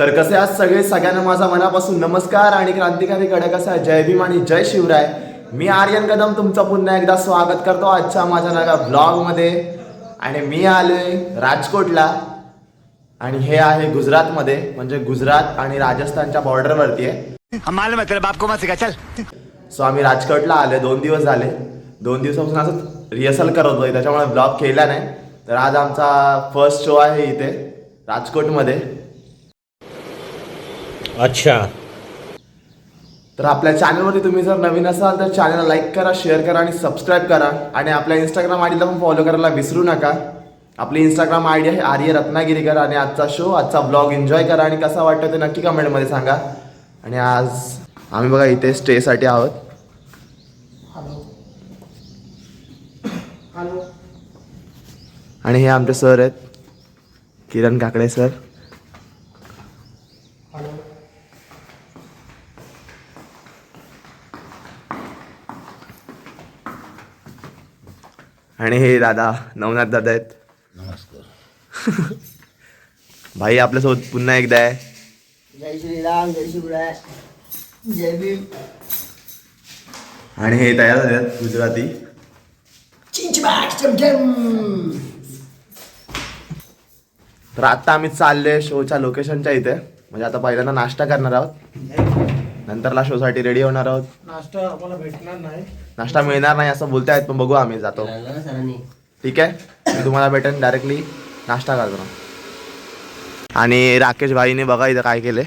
तर कसे आज सगळे सगळ्यांना माझा मनापासून नमस्कार आणि क्रांतिकारी कडक असा जय भीम आणि जय शिवराय. मी आर्यन कदम तुमचं पुन्हा एकदा स्वागत करतो आजच्या माझ्या नव्या ब्लॉगमध्ये. आणि मी आलोय राजकोटला. आणि हे आहे गुजरातमध्ये म्हणजे गुजरात आणि राजस्थानच्या बॉर्डरवरती आहे. है को मत सिखा चल. सो आम्ही राजकोटला आले दोन दिवस झाले. दोन दिवसापासून असं रिहर्सल करत होतो त्याच्यामुळे ब्लॉग केला नाही. तर आज आमचा फर्स्ट शो आहे इथे राजकोटमध्ये. अच्छा. तर आपल्या चॅनलवरती तुम्ही जर नवीन असाल तर चॅनलला लाईक करा शेअर करा आणि सबस्क्राईब करा. आणि आपल्या इंस्टाग्राम आय डीला पण फॉलो करायला विसरू नका. आपली इंस्टाग्राम आय डी आहे आर्य रत्नागिरीकर आणि आजचा शो आजचा ब्लॉग एन्जॉय करा आणि कसा वाटतो ते नक्की कमेंटमध्ये सांगा. आणि आज आम्ही बघा इथे स्टेसाठी आहोत. आणि हे आमचे सर आहेत. किरण काकडे सर आणि हे दादा नवनाथ दादा आहेत. नमस्कार. भाई आपल्यासोबत पुन्हा एकदा आहे. जय श्रीराम जय शिवराय जय भीम. आणि हे तयार झाले आहेत गुजराती तर आता आम्ही चाललोय शोच्या लोकेशनच्या इथे. म्हणजे आता पहिल्यांदा नाश्ता करणार आहोत. नंतरला शोसाठी रेडी होणार आहोत. नाश्ता आम्हाला भेटणार नाही. नाश्ता मिळणार नाही असं बोलतायत पण बघू आम्ही जातो. ठीक आहे? मी तुम्हाला भेटेन डायरेक्टली नाश्ता करतो आणि राकेश भाईने बघा इथं काय केले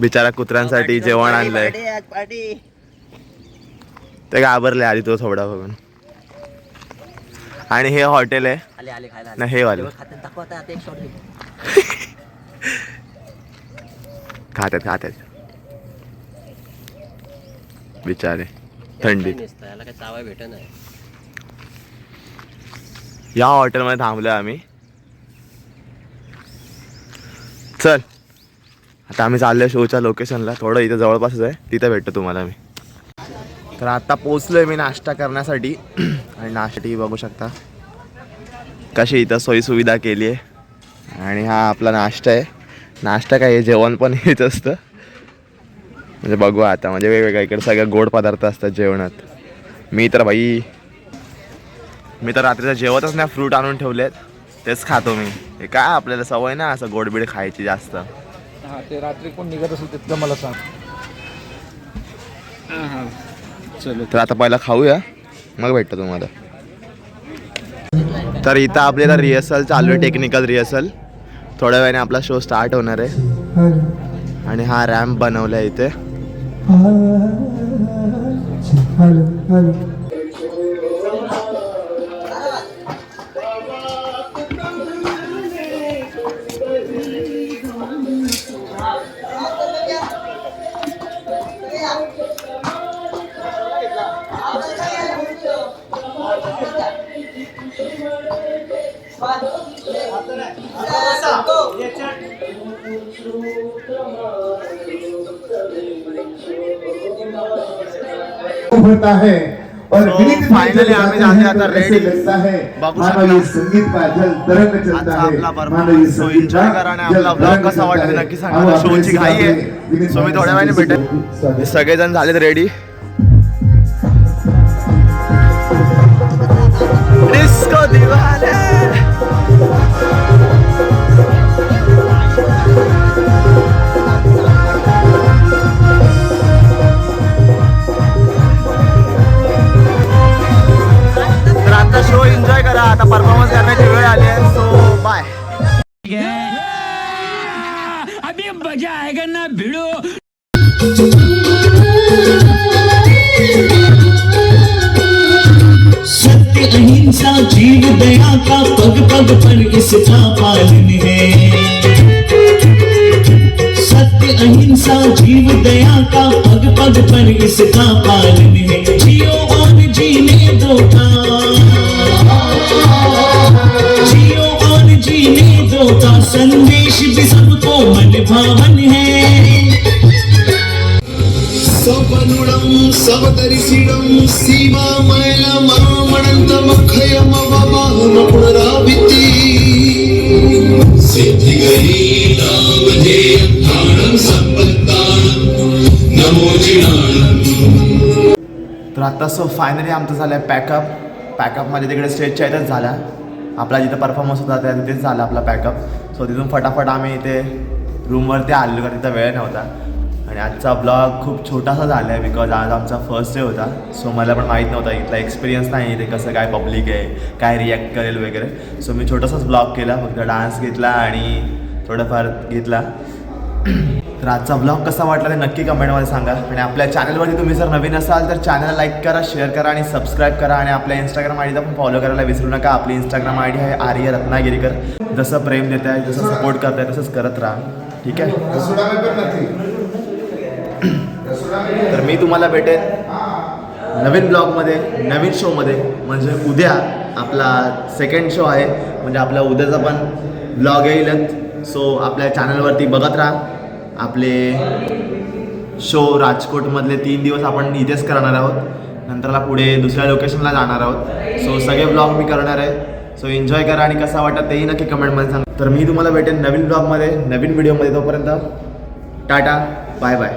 बिचारा कुत्र्यांसाठी जेवण आणलंय. ते घाबरले आधी तो थोडा बघून. आणि हे हॉटेल आहे. आले आले खायला नाही हे वाले खाते दाखवा आता आता एक शॉट घे खात्यात खात्यात. बिचारे. थंडी. चावा भेट नाही या हॉटेलमध्ये थांबलोय आम्ही. चल. आता आम्ही चाललोय शोच्या लोकेशनला थोडं इथं जवळपासच आहे. तिथं भेटतो तुम्हाला मी. तर आता पोचलोय मी नाश्ता करण्यासाठी. आणि नाश्ता बघू शकता. कशी इथं सोयीसुविधा केली आहे आणि हा आपला नाश्ता आहे. नाश्ता काय आहे? जेवण पण हेच असतं. म्हणजे बघू आता म्हणजे वेगवेगळ्या इकडे सगळ्या गोड पदार्थ असतात जेवणात. मी तर भाई मी तर रात्रीचं जेवतच नाही फ्रूट आणून ठेवलेत. तेच खातो मी. हे काय आपल्याला सवय ना असं गोडबीड खायची जास्त. हा ते रात्री कोण निघत असेल तिथलं मला सांग. चलो. तर आता पहिला खाऊया. मग भेटतो तुम्हाला. तर इथं आपल्याला रिहर्सल चालू आहे टेक्निकल रिहर्सल थोड्या वेळाने आपला शो स्टार्ट होणार आहे. आणि हा रॅम्प बनवला आहे इथे है और विनीत जाते आता मानो. ये संगीत का जल तरंग चलता है मानो ये संगीत का आपला ब्लॉग कसा वाटला नक्की. सांगा. शोची घाई आहे. सो मी थोड्या वेळाने. भेटेन. सगळेजण झालेत रेडी डिस्को दिवाले. अहिंसा जीव दया का पग पग पर इसका पालन है। सत्य अहिंसा जीव दया का पग पग पर इसका पालन है। जियो और जीने दो जियो और जीने दो का संदेश சபனுடம் சபதரிசிடம் மாமணந்த சித்திகரி तर आता सो फायनली आमचं झालं पॅकअप पॅकअपमध्ये तिकडे स्टेजच्या इथेच झाला. आपला जिथं परफॉर्मन्स होता त्या तिथेच झाला आपला पॅकअप सो तिथून फटाफट आम्ही इथे रूमवरती आलेलो का तिथं वेळ नव्हता. आणि आजचा ब्लॉग खूप छोटासा झाला आहे बिकॉज आज आमचा फर्स्ट डे होता. सो मला पण माहीत नव्हता इथला एक्सपिरियन्स नाही इथे कसं काय पब्लिक आहे काय रिॲक्ट करेल वगैरे. सो मी छोटासाच ब्लॉग केला फक्त डान्स घेतला आणि थोडंफार घेतला. तर आजचा ब्लॉग कसा वाटला ते नक्की कमेंटमध्ये सांगा. आणि आपल्या चॅनलवरती तुम्ही जर नवीन असाल तर चॅनल लाईक करा शेअर करा आणि सबस्क्राईब करा. आणि आपल्या इंस्टाग्राम आय डीला पण फॉलो करायला विसरू नका. आपली इंस्टाग्राम आय डी आहे आर्य रत्नागिरीकर. जसं प्रेम देत आहे जसं सपोर्ट करत आहे तसंच करत राहा. ठीक आहे? तर मी तुम्हाला भेटेन नवीन ब्लॉगमध्ये नवीन शोमध्ये. म्हणजे उद्या आपला सेकंड शो आहे. म्हणजे आपला उद्याचा पण ब्लॉग येईलच. सो आपल्या चॅनलवरती बघत राहा. आपले शो राजकोटमधले तीन दिवस आपण इथेच करणार आहोत. नंतरला पुढे दुसऱ्या लोकेशनला जाणार आहोत. सो सगळे ब्लॉग मी करणार आहे. सो एन्जॉय करा आणि कसा वाटत तेही नक्की कमेंटमध्ये सांगा. तर मी तुम्हाला भेटेन नवीन ब्लॉगमध्ये नवीन व्हिडिओमध्ये तोपर्यंत टाटा बाय बाय